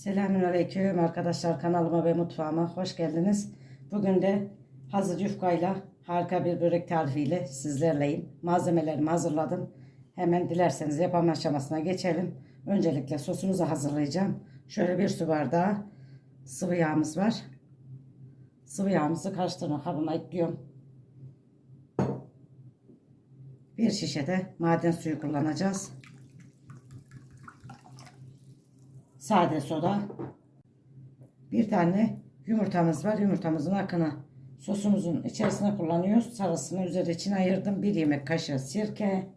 Selamünaleyküm arkadaşlar kanalıma ve mutfağıma hoş geldiniz. Bugün de hazır yufkayla harika bir börek tarifiyle sizlerleyim. Malzemelerimi hazırladım. Hemen dilerseniz yapım aşamasına geçelim. Öncelikle sosumuzu hazırlayacağım. Şöyle bir su bardağı sıvı yağımız var. Sıvı yağımızı karıştırma kabıma ekliyorum. Bir şişe de maden suyu kullanacağız. Sade soda. Bir tane yumurtamız var. Yumurtamızın akını sosumuzun içerisine kullanıyoruz. Sarısını üzeri için ayırdım. Bir yemek kaşığı sirke.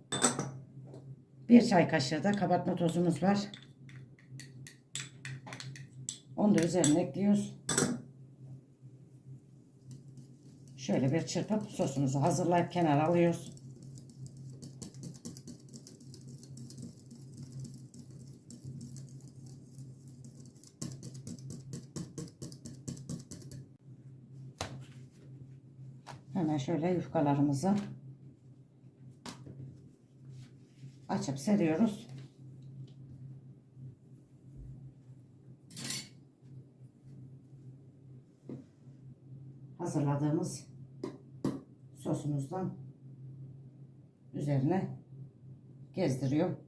Bir çay kaşığı da kabartma tozumuz var. Onu da üzerine ekliyoruz. Şöyle bir çırpıp sosumuzu hazırlayıp kenara alıyoruz. Hemen şöyle yufkalarımızı açıp seriyoruz. Hazırladığımız sosumuzdan üzerine gezdiriyorum.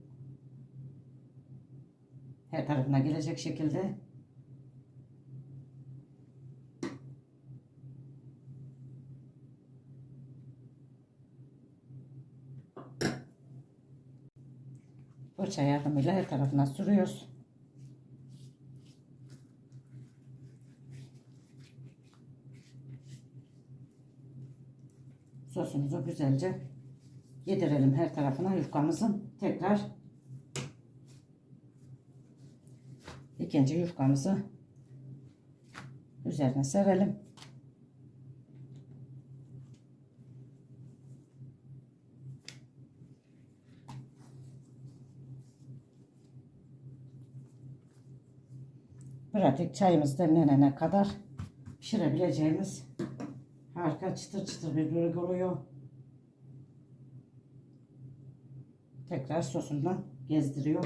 Her tarafına gelecek şekilde fırça yardımıyla her tarafına sürüyoruz. Sosumuzu güzelce yedirelim her tarafına yufkamızın. Tekrar ikinci yufkamızı üzerine serelim. Pratik çayımız demlenene kadar pişirebileceğimiz harika çıtır çıtır bir börek oluyor. Tekrar sosundan gezdiriyor.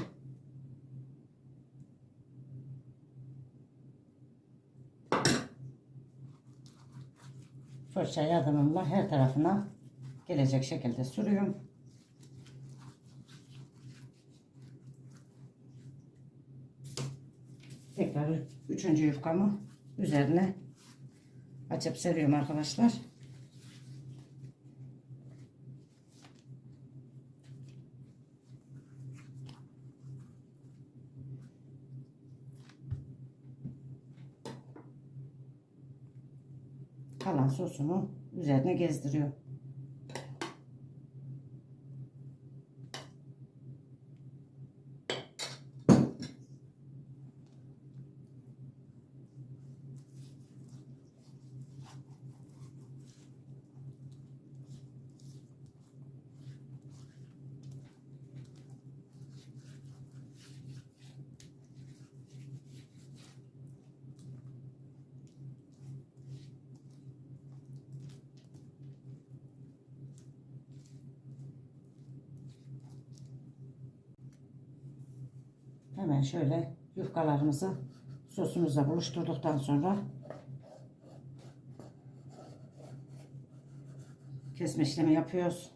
Fırça yardımımla her tarafına gelecek şekilde sürüyorum. Tekrar üçüncü yufkamı üzerine açıp seriyorum arkadaşlar. Kalan sosumu üzerine gezdiriyor. Hemen şöyle yufkalarımızı sosumuzla buluşturduktan sonra kesme işlemi yapıyoruz.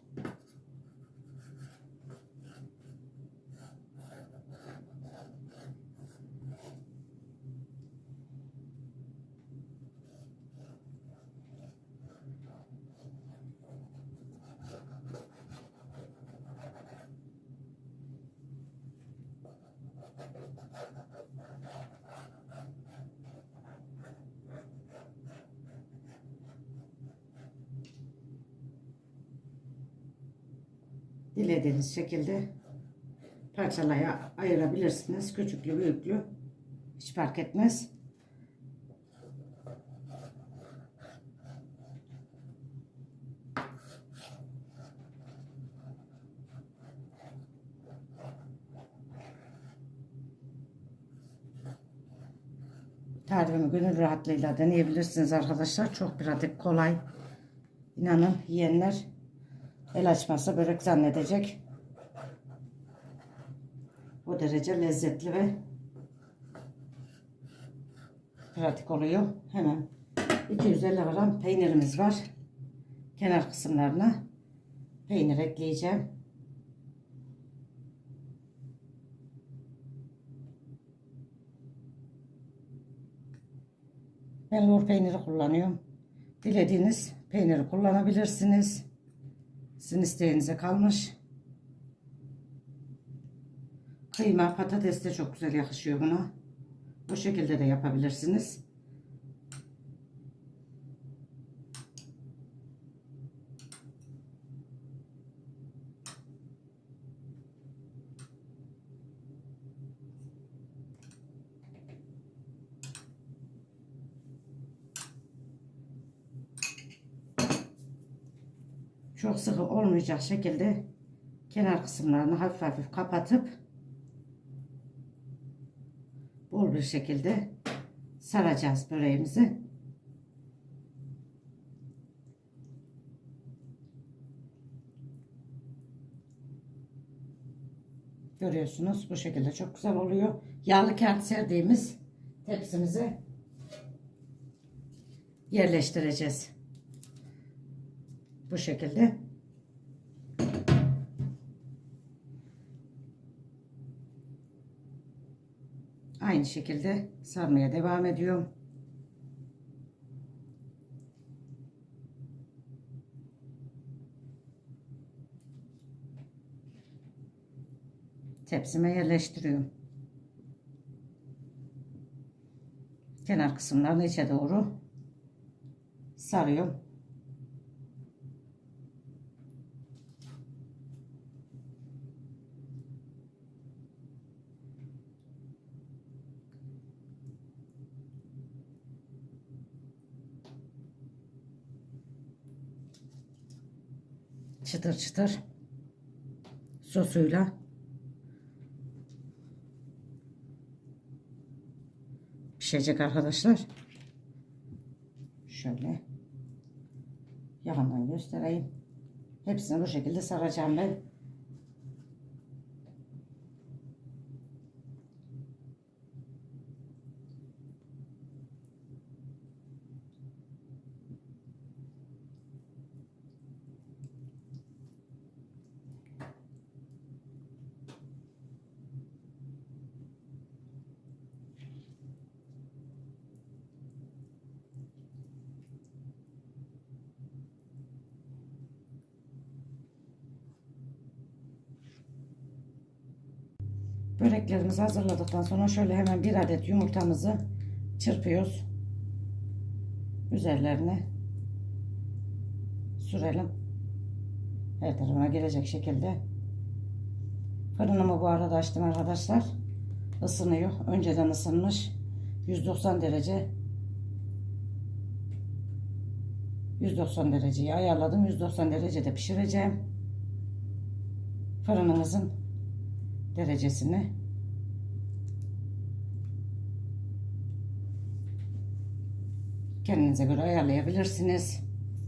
Dilediğiniz şekilde parçalaya ayırabilirsiniz. Küçüklü büyüklü hiç fark etmez. Tarifimi gönül rahatlığıyla deneyebilirsiniz arkadaşlar. Çok pratik, kolay. İnanın yiyenler El açması börek zannedecek. O derece lezzetli ve pratik oluyor. Hemen 250 gram peynirimiz var. Kenar kısımlarına peynir ekleyeceğim. Ben lor peyniri kullanıyorum. Dilediğiniz peyniri kullanabilirsiniz. Sizin isteğinize kalmış. Kıyma, patates de çok güzel yakışıyor buna. Bu şekilde de yapabilirsiniz. Çok sıkı olmayacak şekilde kenar kısımlarını hafif hafif kapatıp bol bir şekilde saracağız böreğimizi. Görüyorsunuz bu şekilde çok güzel oluyor. Yağlı kağıt serdiğimiz tepsimize yerleştireceğiz. Bu şekilde. Aynı şekilde sarmaya devam ediyorum. Tepsime yerleştiriyorum. Kenar kısımlarını içe doğru sarıyorum. Çıtır çıtır sosuyla pişecek arkadaşlar. Şöyle yakından göstereyim. Hepsini bu şekilde saracağım ben. Böreklerimizi hazırladıktan sonra şöyle hemen bir adet yumurtamızı çırpıyoruz. Üzerlerine sürelim. Her tarafına gelecek şekilde. Fırınımı bu arada açtım arkadaşlar. Isınıyor. Önceden ısınmış. 190 derece 190 dereceyi ayarladım. 190 derecede pişireceğim. Fırınımızın derecesini kendinize göre ayarlayabilirsiniz.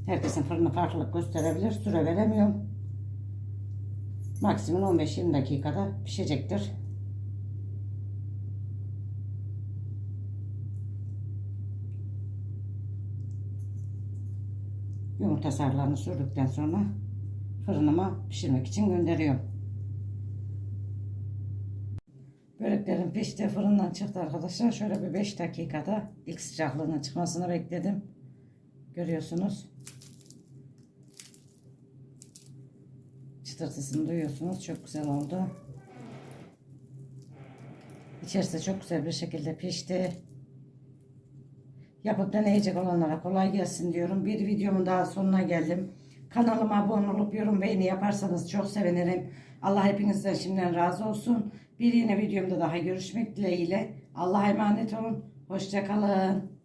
Herkesin fırını farklılık gösterebilir. Süre veremiyorum. Maksimum 15-20 dakikada pişecektir. Yumurta sarılarını sürdükten sonra fırınıma pişirmek için gönderiyorum. Böreklerim pişti fırından çıktı arkadaşlar. Şöyle bir 5 dakikada ilk sıcaklığının çıkmasını bekledim. Görüyorsunuz. Çıtırtısını duyuyorsunuz. Çok güzel oldu. İçerisi çok güzel bir şekilde pişti. Yapıp deneyecek olanlara kolay gelsin diyorum. Bir videomun daha sonuna geldim. Kanalıma abone olup yorum beğeni yaparsanız çok sevinirim. Allah hepinizden şimdiden razı olsun. Bir yeni videomda daha görüşmek dileğiyle. Allah'a emanet olun. Hoşçakalın.